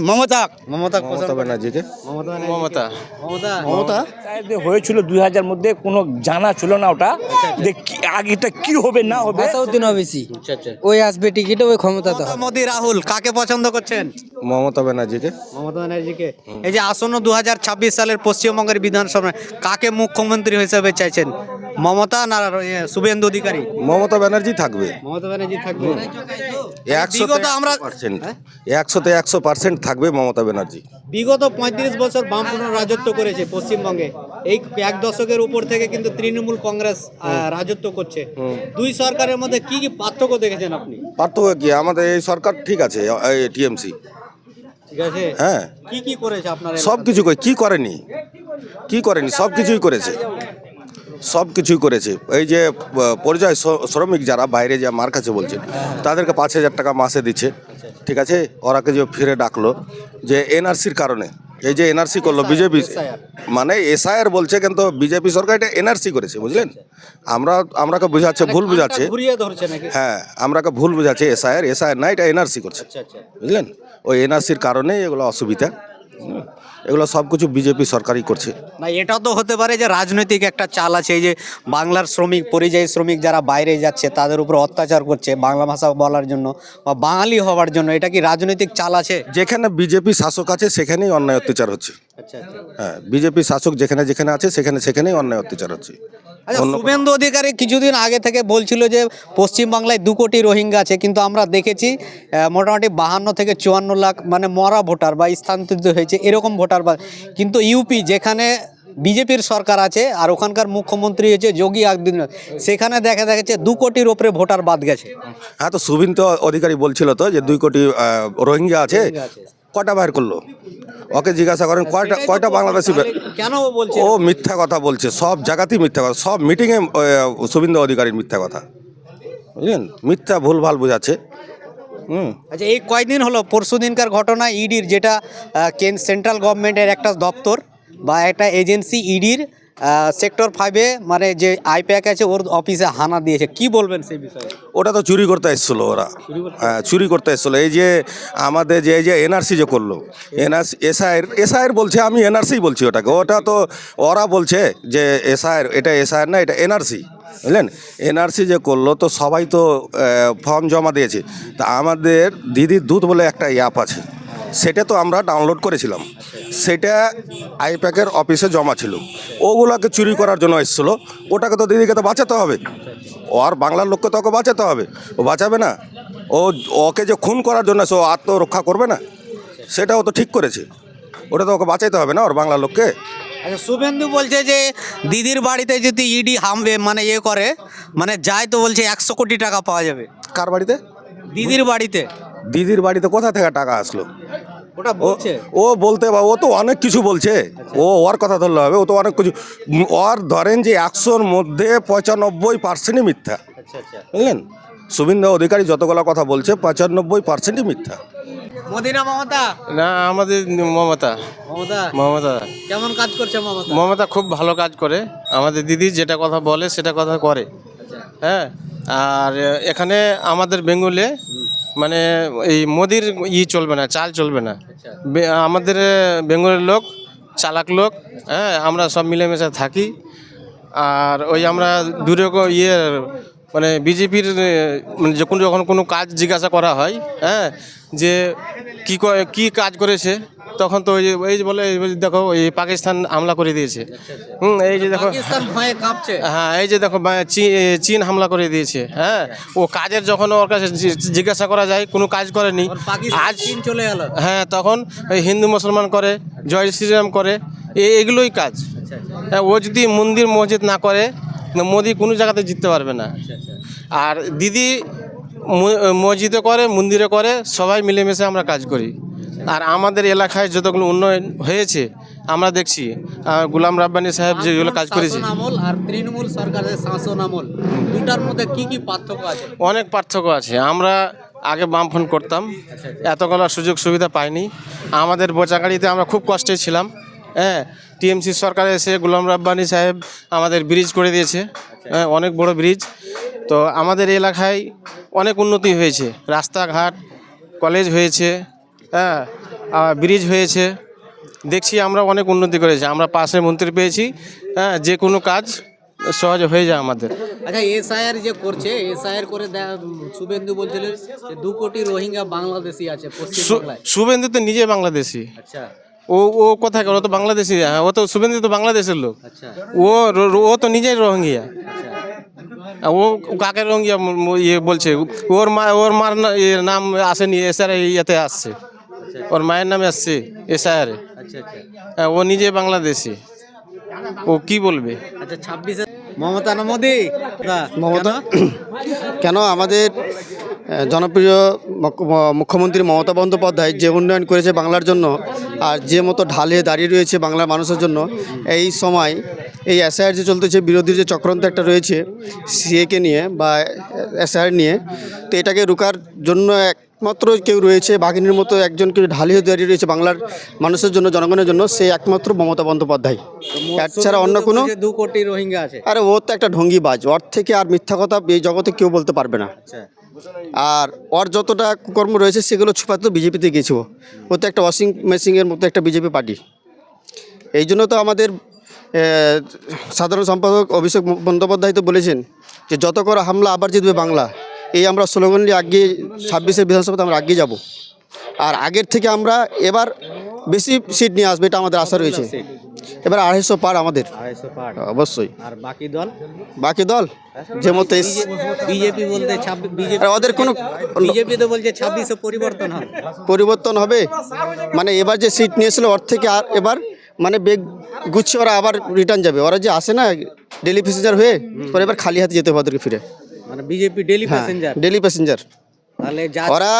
মমতা। মমতা মমতা ব্যানার্জিকে। মমতা মমতা। মমতা? মমতা? হয়েছিল দুই হাজার মধ্যে কোনো জানা ছিল না ওটা। যে কি- আগেটা কি হবে না হবে? আসাউদ্দিন ওবিসি। আচ্ছা আচ্ছা। ওই আসবে টিকিটে ওই ক্ষমতা তো মোদি রাহুল কাকে পছন্দ করছেন? মমতা ব্যানার্জিকে। মমতা ব্যানার্জিকে। এই যে আসন্ন দু হাজার ছাব্বিশ সালের পশ্চিমবঙ্গের বিধানসভায় কাকে মুখ্যমন্ত্রী হিসেবে চাইছেন? মমতা না এ, শুভেন্দু অধিকারী? মমতা ব্যানার্জি থাকবে। মমতা ব্যানার্জি থাকবে। একশোতে বিগত আমরা পার্সেন্ট। একশোতে একশো পার্সেন্ট থাকবে মমতা ব্যানার্জি। বিগত পঁয়ত্রিশ বছর বামপন্থ রাজত্ব করেছে পশ্চিমবঙ্গে। এই এক দশকের উপর থেকে কিন্তু তৃণমূল কংগ্রেস রাজত্ব করছে। দুই সরকারের মধ্যে কি কি পার্থক্য দেখেছেন আপনি? পার্থক্য কি? আমাদের এই সরকার ঠিক আছে টিএমসি। ঠিক আছে? হ্যাঁ। কি কি করেছে আপনার সব কিছু কি করেনি? কি করেনি? সব কিছুই করেছে। সব কিছুই করেছে। এই যে পরিযায়ী শ্র- শ্রমিক যারা বাইরে যা মার কাছে বলছেন তাদেরকে পাঁচ হাজার টাকা মাসে দিচ্ছে। ঠিক আছে? ওরাকে যে ফিরে ডাকলো যে এনআরসির কারণে এই যে এনআরসি করল বিজেপি মানে এসআইআর বলছে কিন্তু বিজেপি সরকার এটা এনআরসি করেছে বুঝলেন? আমরা আমরাকে বুঝাচ্ছে ভুল বুঝাচ্ছে। হ্যাঁ আমরাকে ভুল বুঝাচ্ছে এসআইআর এসআইআর না এটা এনআরসি করছে আচ্ছা আচ্ছা। বুঝলেন? ওই এনআরসির কারণেই এগুলো অসুবিধা। এগুলো সব কিছু বিজেপি সরকারই করছে। না এটা তো হতে পারে যে রাজনৈতিক একটা চাল আছে এই যে বাংলার শ্রমিক পরিযায়ী শ্রমিক যারা বাইরে যাচ্ছে তাদের উপর অত্যাচার করছে বাংলা ভাষা বলার জন্য বা বাঙালি হওয়ার জন্য এটা কি রাজনৈতিক চাল আছে? যেখানে বিজেপি শাসক আছে সেখানেই অন্যায় অত্যাচার হচ্ছে। আচ্ছা আচ্ছা। হ্যাঁ বিজেপি শাসক যেখানে যেখানে আছে সেখানে সেখানেই অন্যায় অত্যাচার হচ্ছে। শুভেন্দু অধিকারী কিছুদিন আগে থেকে বলছিল যে পশ্চিমবাংলায় দু কোটি রোহিঙ্গা আছে কিন্তু আমরা দেখেছি মোটামুটি বাহান্ন থেকে চুয়ান্ন লাখ মানে মরা ভোটার বা স্থানান্তরিত হয়েছে এরকম ভোটার বা কিন্তু ইউপি যেখানে বিজেপির সরকার আছে আর ওখানকার মুখ্যমন্ত্রী হচ্ছে যোগী আদিত্যনাথ সেখানে দেখা যাচ্ছে দু কোটির ওপরে ভোটার বাদ গেছে। হ্যাঁ তো সুবিন তো অধিকারী বলছিল তো যে দুই কোটি রোহিঙ্গা আছে। কটা বাইর করল? ওকে জিজ্ঞাসা করেন কয়টা কয়টা বাংলাদেশি কেন ও বলছে ও মিথ্যা কথা বলছে সব জায়গাতেই মিথ্যা কথা সব মিটিংয়ে শুভেন্দু অধিকারীর মিথ্যা কথা। বুঝলেন? মিথ্যা ভুলভাল বোঝাচ্ছে। হুম। আচ্ছা এই কয়দিন হলো? পরশু দিনকার ঘটনা ইডির যেটা কেন সেন্ট্রাল গভর্নমেন্টের একটা দপ্তর বা একটা এজেন্সি ইডির সেক্টর ফাইভে মানে যে আইপ্যাক আছে ওর অফিসে হানা দিয়েছে। কি বলবেন সেই বিষয়ে? ওটা তো চুরি করতে এসেছিল ওরা। হ্যাঁ চুরি করতে এসেছিল। এই যে আমাদের যে এই যে এনআরসি যে করল এনআরসি এসআইয়ের এসআইয়ের বলছে আমি এনআরসি বলছি ওটাকে। ওটা তো ওরা বলছে যে এসআইয়ের এটা এসআইয়ের না এটা এনআরসি বুঝলেন? এনআরসি যে করল তো সবাই তো ফর্ম জমা দিয়েছে। তা আমাদের দিদির দুধ বলে একটা অ্যাপ আছে। সেটা তো আমরা ডাউনলোড করেছিলাম। সেটা আইপ্যাকের অফিসে জমা ছিল। ওগুলোকে চুরি করার জন্য এসেছিল। ওটাকে তো দিদিকে তো বাঁচাতে হবে। ও আর বাংলার লোককে তো ওকে বাঁচাতে হবে। ও বাঁচাবে না। ও ওকে যে খুন করার জন্য সে ও আত্মরক্ষা করবে না সেটাও তো ঠিক করেছে। ওটা তো ওকে বাঁচাইতে হবে না ওর বাংলার লোককে। আচ্ছা শুভেন্দু বলছে যে দিদির বাড়িতে যদি ইডি হামবে মানে ইয়ে করে মানে যায় তো বলছে একশো কোটি টাকা পাওয়া যাবে। কার বাড়িতে? দিদির বাড়িতে। দিদির বাড়িতে কোথা থেকে টাকা আসলো? ওটা ও বলছে? ও বলতে বা ও তো অনেক কিছু বলছে। ও ওর কথা ধরলে হবে ও তো অনেক কিছু। ওর ধরেন যে একশোর মধ্যে পঁচানব্বই পার্সেন্টই মিথ্যা। আচ্ছা আচ্ছা। বুঝলেন? শুভেন্দু অধিকারী যতগুলো কথা বলছে পঁচানব্বই পার্সেন্টই মিথ্যা। মোদি না মমতা? না আমাদের মমতা। মমতা? মমতা। কেমন কাজ করছে মমতা? মমতা খুব ভালো কাজ করে। আমাদের দিদি যেটা কথা বলে সেটা কথা করে। হ্যাঁ? আর এখানে আমাদের বেঙ্গলে মানে এই মোদির ই চলবে না চাল চলবে না। আমাদের বেঙ্গলের লোক চালাক লোক হ্যাঁ আমরা সব মিলেমিশে থাকি। আর ওই আমরা দূরে ইয়ে মানে বিজেপির মানে যখন যখন কোনো কাজ জিজ্ঞাসা করা হয় হ্যাঁ যে কী ক- কী কাজ করেছে তখন তো ওই যে এই যে বলে দেখো এই পাকিস্তান হামলা করে দিয়েছে। হুম এই যে দেখো কাঁপছে। হ্যাঁ এই যে দেখো চীন হামলা করে দিয়েছে হ্যাঁ? ও কাজের যখন ওর কাছে জিজ্ঞাসা করা যায় কোনো কাজ করেনি। আজ চীন চলে গেল। হ্যাঁ তখন ওই হিন্দু মুসলমান করে জয় শ্রীরাম করে এ- এগুলোই কাজ। হ্যাঁ ও যদি মন্দির মসজিদ না করে না মোদি কোনো জায়গাতে জিততে পারবে না। আর দিদি মসজিদে করে মন্দিরে করে সবাই মিলেমিশে আমরা কাজ করি। আর আমাদের এলাকায় যতগুলো উন্নয়ন হয়েছে আমরা দেখছি গুলাম রাব্বানি সাহেব যেগুলো কাজ করেছে। আর তৃণমূল সরকারের শাসন আমল দুটার মধ্যে কি কি পার্থক্য আছে? অনেক পার্থক্য আছে। আমরা আগে বাম ফোন করতাম এতগুলো সুযোগ সুবিধা পাইনি। আমাদের বোচাগাড়িতে আমরা খুব কষ্টে ছিলাম হ্যাঁ। টিএমসি সরকার এসে গুলাম রাব্বানি সাহেব আমাদের ব্রিজ করে দিয়েছে হ্যাঁ অনেক বড় ব্রিজ তো আমাদের এলাকায় অনেক উন্নতি হয়েছে রাস্তাঘাট কলেজ হয়েছে হ্যাঁ ব্রিজ হয়েছে। দেখছি আমরা অনেক উন্নতি করেছি। আমরা পাশে মন্ত্রী পেয়েছি। হ্যাঁ যে কোনো কাজ সহজে হয়ে যায় আমাদের। আচ্ছা এসআইআর যে করছে এসআইআর করে শুভেন্দু বলছিল যে দু কোটি রোহিঙ্গা বাংলাদেশি আছে শুভেন্দু তো নিজে বাংলাদেশি। আচ্ছা। ও ও কোথায় ও তো বাংলাদেশি। হ্যাঁ ও তো শুভেন্দু তো বাংলাদেশের লোক। আচ্ছা। ও ও তো নিজেই রোহিঙ্গিয়া। ও ও কাকে রোহিঙ্গিয়া ইয়ে বলছে? ওর মা ওর মার ইয়ে নাম আসেনি এসআর ইয়েতে আসছে। ওর মায়ের নামে আসছে এসআর আচ্ছা আচ্ছা। হ্যাঁ ও নিজে বাংলাদেশি। ও কি বলবে? আচ্ছা ছাব্বিশে মমতা না মোদি? মমতা কেন? আমাদের জনপ্রিয় মুখ্যমন্ত্রী মমতা বন্দ্যোপাধ্যায় যে উন্নয়ন করেছে বাংলার জন্য আর যে মতো ঢালে দাঁড়িয়ে রয়েছে বাংলার মানুষের জন্য এই সময় এই এসআইআর যে চলতেছে বিরোধীর যে চক্রান্ত একটা রয়েছে সিএকে নিয়ে বা এসআইআর নিয়ে তো এটাকে রুকার জন্য একমাত্র কেউ রয়েছে বাঘিনীর মতো একজন কেউ ঢালি হয়ে দাঁড়িয়ে রয়েছে বাংলার মানুষের জন্য জনগণের জন্য সে একমাত্র মমতা বন্দ্যোপাধ্যায়। এর ছাড়া অন্য কোনো দু কোটি রোহিঙ্গা আছে। আরে ও তো একটা ঢঙ্গিবাজ ওর থেকে আর মিথ্যা কথা এই জগতে কেউ বলতে পারবে না। আচ্ছা। আর ওর যতটা কর্ম রয়েছে সেগুলো ছুপাতে তো বিজেপিতে গেছে ও ও তো একটা ওয়াশিং মেশিনের মতো একটা বিজেপি পার্টি। এই জন্য তো আমাদের সাধারণ সম্পাদক অভিষেক বন্দ্যোপাধ্যায় তো বলেছেন যে যত করে হামলা আবার জিতবে বাংলা। এই আমরা স্লোগান নিয়ে আগে ছাব্বিশের বিধানসভাতে আমরা আগে যাব। আর আগের থেকে আমরা এবার বেশি সিট নিয়ে আসবে এটা আমাদের আশা রয়েছে। এবার আড়াইশো পার আমাদের। অবশ্যই। আর বাকি দল? বাকি দল? যে মতো বিজেপি বলতে ছাব্বিশ ওদের কোনো বিজেপি তো বলছে ছাব্বিশে পরিবর্তন হবে। পরিবর্তন হবে। মানে এবার যে সিট নিয়েছিল ওর থেকে আর এবার মানে বেগ গুছিয়ে ওরা আবার রিটার্ন যাবে। ওরা যে আসে না ডেলি প্যাসেঞ্জার হয়ে ওরা এবার খালি হাতে যেতে হবে ওদেরকে ফিরে। মানে BJP daily passenger daily passenger তাহলে ওরা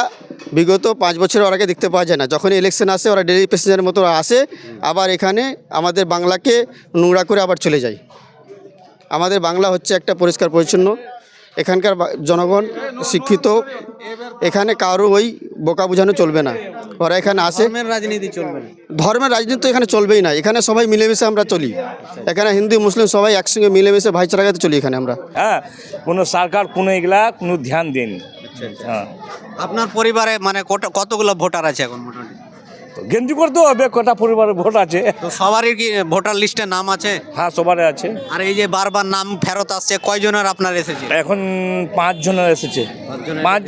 বিগত পাঁচ বছর ওরাকে দেখতে পাওয়া যায় না। যখন ইলেকশন আসে ওরা ডেলি প্যাসেঞ্জারের মতো আসে আবার এখানে আমাদের বাংলাকে নোংরা করে আবার চলে যায়। আমাদের বাংলা হচ্ছে একটা পরিষ্কার পরিচ্ছন্ন এখানকার জনগণ শিক্ষিত এখানে কারও ওই বোকা বুঝানো চলবে না। ওরা এখানে আসে। ধর্মের রাজনীতি চলবে না। ধর্মের রাজনীতি তো এখানে চলবেই না। এখানে সবাই মিলেমিশে আমরা চলি। এখানে হিন্দু মুসলিম সবাই একসঙ্গে মিলেমিশে ভাইচারাগাতে চলি এখানে আমরা। হ্যাঁ কোনো সরকার কোনো এগুলা কোনো ধ্যান দেয়নি। হ্যাঁ। আপনার পরিবারে মানে কত- কতগুলো ভোটার আছে এখন মোটামুটি? গেঞ্জি করতে হবে কটা পরিবারের ভোট আছে। তো সবারই কি ভোটার লিস্টে নাম আছে? হ্যাঁ সবারই আছে। আর এই যে বারবার নাম ফেরত আসছে কয়জনের আপনার এসেছে? এখন পাঁচ জনের এসেছে পাঁচ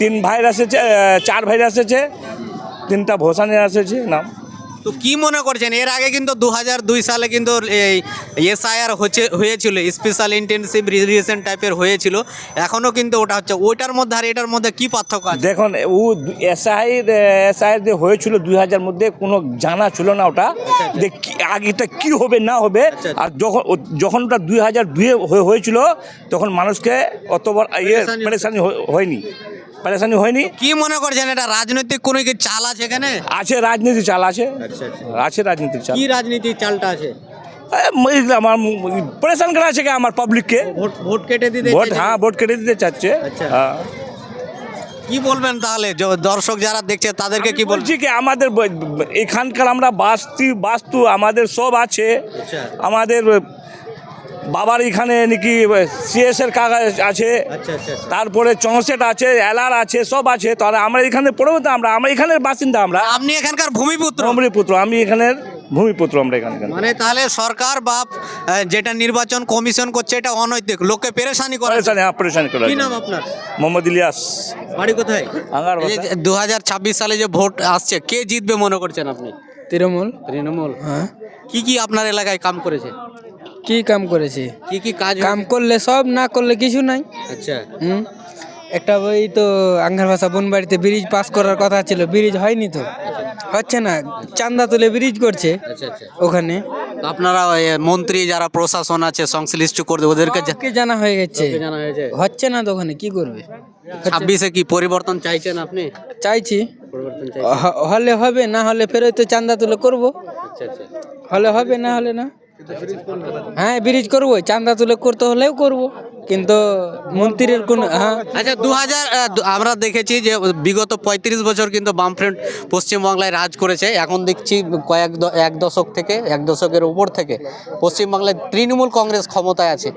তিন ভাইয়ের এসেছে চার ভাইয়ের এসেছে তিনটা ভোসানের এসেছে নাম। তো কি মনে করছেন? এর আগে কিন্তু দু দুই সালে কিন্তু এই এসআইআর হচ্ছে হয়েছিল স্পেশাল ইন্টেনসিভ রিভিশন টাইপের হয়েছিল। এখনও কিন্তু ওটা হচ্ছে ওইটার মধ্যে আর এটার মধ্যে কি পার্থক্য আছে? দেখুন ও এসআই এসআই যে হয়েছিল দুই হাজার মধ্যে কোনো জানা ছিল না ওটা। যে কি- আগেটা কি হবে না হবে আর যখন যখন ওটা দুই হাজার দুয়ে হয়ে- হয়েছিল তখন মানুষকে অত বড় ইয়ে হয়নি। পরেশানি হয়নি কি মনে করছেন এটা রাজনৈতিক কোনো কি চাল আছে এখানে আছে রাজনীতি চাল আছে আছে রাজনীতি চাল কি রাজনীতির চালটা আছে আমার পরেশান করা আছে কি আমার পাবলিককে ভোট ভোট কেটে দিতে ভোট হ্যাঁ ভোট কেটে দিতে চাচ্ছে আচ্ছা। হ্যাঁ কি বলবেন তাহলে দর্শক যারা দেখছে তাদেরকে কি বলছি কি আমাদের এখানকার আমরা বাস্তু বাস্তু আমাদের সব আছে। আচ্ছা। আমাদের বাবার এখানে নাকি সিএস এর কাগজ আছে আচ্ছা আচ্ছা আচ্ছা। তারপরে চৌসেট আছে এলআর আছে সব আছে তাহলে আমরা এখানে পড়ব তো আমরা আমরা এখানের বাসিন্দা আমরা। আপনি এখানকার ভূমিপুত্র? ভূমিপুত্র আমি এখানের ভূমিপুত্র আমরা এখানকার। মানে তাহলে সরকার বা যেটা নির্বাচন কমিশন করছে এটা অনৈতিক লোককে পেরেশানি করে পরেশানি হ্যাঁ পরেশানি করে। কি নাম আপনার? মোহাম্মদ ইলিয়াস। বাড়ি কোথায়? আঙ্গার। দু হাজার ছাব্বিশ সালে যে ভোট আসছে কে জিতবে মনে করছেন আপনি? তৃণমূল। তৃণমূল। হ্যাঁ। কি কি আপনার এলাকায় কাম করেছে? কি কাম করেছে? কি কি কাজ কাম করলে সব না করলে কিছু নাই। আচ্ছা। হুম? একটা ওই তো আঙ্গার ভাষা বোন বাড়িতে ব্রিজ পাস করার কথা ছিল ব্রিজ হয়নি তো? হচ্ছে না চান্দা তুলে ব্রিজ করছে আচ্ছা আচ্ছা। ওখানে। আপনারা মন্ত্রী যারা প্রশাসন আছে সংশ্লিষ্ট করবে ওদেরকে জানা হয়ে গেছে। হচ্ছে না তো ওখানে কি করবে? ছাব্বিশে কি পরিবর্তন চাইছেন আপনি? চাইছি। হলে হবে না হলে ফের তো চান্দা তুলে করব। আচ্ছা। হলে হবে না হলে না। হ্যাঁ ব্রিজ করব। চান্দা তুলে করতে হলেও করব। কিন্তু মন্ত্রীর কোন হ্যাঁ। আচ্ছা দু হাজার আমরা দেখেছি যে বিগত পঁয়ত্রিশ বছর কিন্তু বামফ্রন্ট পশ্চিমবাংলায় রাজ করেছে। এখন দেখছি কয়েক দ- এক দশক থেকে এক দশকের উপর থেকে পশ্চিমবাংলায় তৃণমূল কংগ্রেস ক্ষমতায় আছে।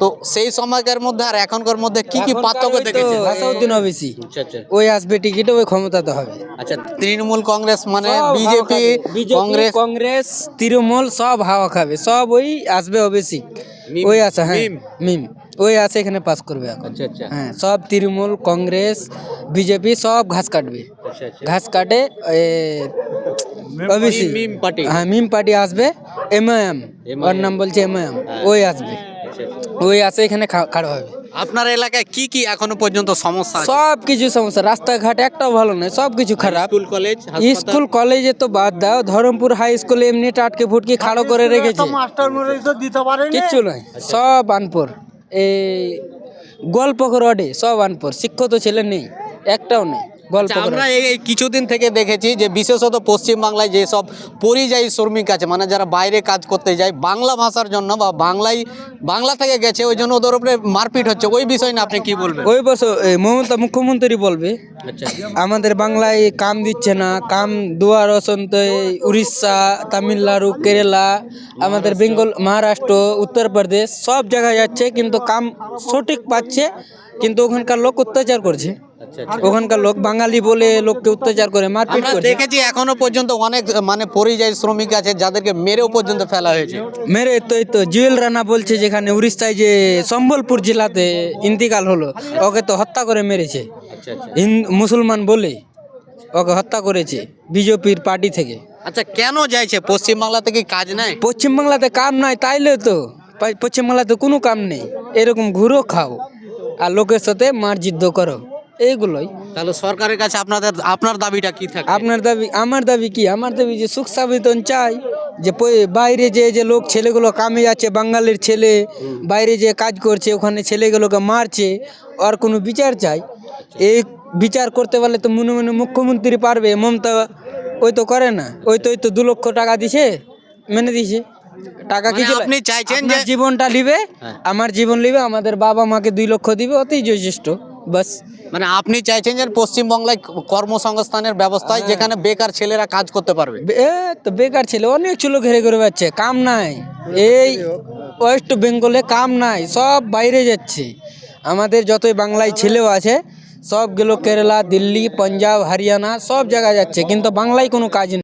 তো সেই সময়কার মধ্যে আর এখনকার মধ্যে কি কি পার্থক্য দেখেছে আসাউদ্দিন ওবিসি। আচ্ছা আচ্ছা। ওই আসবে টিকিটে ওই ক্ষমতাতে হবে। আচ্ছা তৃণমূল কংগ্রেস মানে বিজেপি কংগ্রেস কংগ্রেস তৃণমূল সব হাওয়া খাবে। সব ওই আসবে ওবিসি। ওই আছে হ্যাঁ মিম। ওই আছে এখানে পাস করবে এখন। আচ্ছা আচ্ছা। হ্যাঁ সব তৃণমূল কংগ্রেস বিজেপি সব ঘাস কাটবে। আচ্ছা আচ্ছা। ঘাস কাটে ওবিসি মিম- পার্টি। হ্যাঁ মিম পার্টি আসবে এমআইএম ওর নাম বলছে এমআইএম ওই আসবে। ওই আছে এখানে খা- খাড়া হবে। আপনার এলাকায় কি কি এখনও পর্যন্ত সমস্যা সব কিছু সমস্যা। রাস্তাঘাট একটাও ভালো নয় সব কিছু খারাপ। স্কুল কলেজ স্কুল কলেজে তো বাদ দাও ধরমপুর হাই স্কুলে এমনি টাটকে ফুটকে খাড়ো করে রেখেছে। কিচ্ছু নয় সব আনপুর এই গল্প রডে সব আনপুর শিক্ষিত ছেলে নেই একটাও নেই। গল্প আচ্ছা, আমরা এই কিছুদিন থেকে দেখেছি যে বিশেষত পশ্চিমবাংলায় যেসব পরিযায়ী শ্রমিক আছে মানে যারা বাইরে কাজ করতে যায় বাংলা ভাষার জন্য বা বাংলায় বাংলা থেকে গেছে ওই জন্য ওদের উপরে মারপিট হচ্ছে। ওই বিষয় না আপনি কি বলবেন? ওই বছর মমতা মুখ্যমন্ত্রী বলবে আচ্ছা। আমাদের বাংলায় কাম দিচ্ছে না কাম দুয়ার অসন্ত উড়িষ্যা তামিলনাড়ু কেরালা আমাদের বেঙ্গল মহারাষ্ট্র উত্তরপ্রদেশ সব জায়গায় যাচ্ছে কিন্তু কাম সঠিক পাচ্ছে কিন্তু ওখানকার লোক অত্যাচার করছে। ওখানকার লোক বাঙালি বলে লোককে অত্যাচার করে মারপিট করে। দেখেছি এখনও পর্যন্ত অনেক মানে পরিযায়ী শ্রমিক আছে যাদেরকে মেরেও পর্যন্ত ফেলা হয়েছে। মেরে তো এই তো জুয়েল রানা বলছে যেখানে উড়িষ্যায় যে সম্বলপুর জেলাতে ইন্তিকাল হলো ওকে তো হত্যা করে মেরেছে। আচ্ছা আচ্ছা। মুসলমান বলে ওকে হত্যা করেছে বিজেপির পার্টি থেকে। আচ্ছা কেন যাইছে? পশ্চিমবাংলা থেকে কাজ নাই? পশ্চিমবাংলাতে কাম নাই তাইলে তো পশ্চিমবাংলাতে কোনো কাম নেই। এরকম ঘুরো খাও। আর লোকের সাথে মারযুদ্ধ করো। এইগুলোই তাহলে সরকারের কাছে আপনাদের আপনার দাবিটা কি থাকে? আপনার দাবি আমার দাবি কি? আমার দাবি যে সুখ সাবিতন চাই যে বাইরে যে যে লোক ছেলেগুলো কামে যাচ্ছে বাঙালির ছেলে বাইরে যে কাজ করছে ওখানে ছেলেগুলোকে মারছে আর কোনো বিচার চাই? এই বিচার করতে পারলে তো মনে মনে মুখ্যমন্ত্রী পারবে মমতা ওই তো করে না ওই তো ওই তো দু লক্ষ টাকা দিছে মেনে দিছে। টাকা মানে কিছু আপনি চাইছেন যে- জীবনটা নিবে হ্যাঁ। আমার জীবন নিবে আমাদের বাবা মাকে দুই লক্ষ দিবে অতই যথেষ্ট। বাস। মানে আপনি চাইছেন যে পশ্চিমবাংলায় কর্মসংস্থানের ব্যবস্থায় যেখানে বেকার ছেলেরা কাজ করতে পারবে। এ তো বেকার ছেলে অনেক ছিল ঘেরে ঘুরে যাচ্ছে কাম নাই। এই ওয়েস্ট বেঙ্গলে কাম নাই সব বাইরে যাচ্ছে। আমাদের যতই বাংলায় ছেলেও আছে সবগুলো কেরালা দিল্লি পাঞ্জাব হরিয়ানা সব জায়গায় যাচ্ছে কিন্তু বাংলায় কোনো কাজ নেই